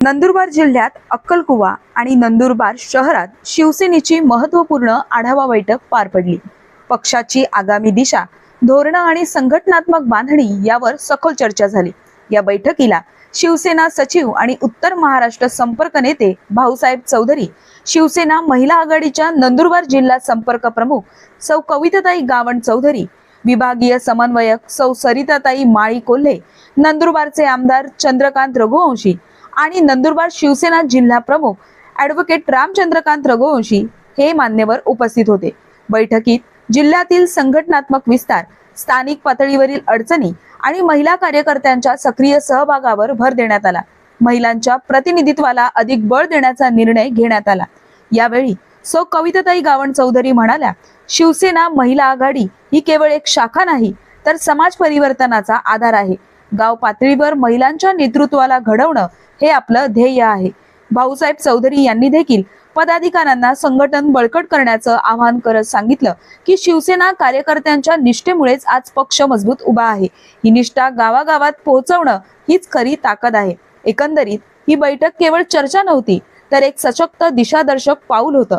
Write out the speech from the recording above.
नंदुरबार जिल्ह्यात अक्कलकुवा आणि नंदुरबार शहरात शिवसेनेची महत्त्वपूर्ण आढावा बैठक पार पडली. पक्षाची आगामी दिशा धोरणं आणि संघटनात्मक बांधणी यावर सखोल चर्चा झाली. या बैठकीला शिवसेना सचिव आणि उत्तर महाराष्ट्र संपर्क नेते भाऊसाहेब चौधरी शिवसेना महिला आघाडीच्या नंदुरबार जिल्हा संपर्क प्रमुख सौ कविताताई गावण चौधरी विभागीय समन्वयक सौ सरिताताई माळी कोल्हे नंदुरबारचे आमदार चंद्रकांत रघुवंशी आणि नंदुरबार शिवसेना जिल्हा प्रमुख ॲडव्होकेट रामचंद्रकांत रघुवंशी हे मान्यवर उपस्थित होते. बैठकीत जिल्ह्यातील संघटनात्मक विस्तार स्थानिक पातळीवरील अडचणी आणि महिला कार्यकर्त्यांच्या सक्रिय सहभागावर भर देण्यात आला. महिलांच्या प्रतिनिधित्वाला अधिक बळ देण्याचा निर्णय घेण्यात आला. यावेळी सौ कविताताई गावण चौधरी म्हणाल्या शिवसेना महिला आघाडी ही केवळ एक शाखा नाही तर समाज परिवर्तनाचा आधार आहे. गाव पातळीवर महिलांच्या नेतृत्वाला घडवणं हे आपलं ध्येय आहे. भाऊसाहेब चौधरी यांनी देखील पदाधिकाऱ्यांना संघटन बळकट करण्याचं आवाहन करत सांगितलं की शिवसेना कार्यकर्त्यांच्या निष्ठेमुळेच आज पक्ष मजबूत उभा आहे. ही निष्ठा गावागावात पोहोचवणं हीच खरी ताकद आहे. एकंदरीत ही बैठक केवळ चर्चा नव्हती तर एक सशक्त दिशादर्शक पाऊल होतं.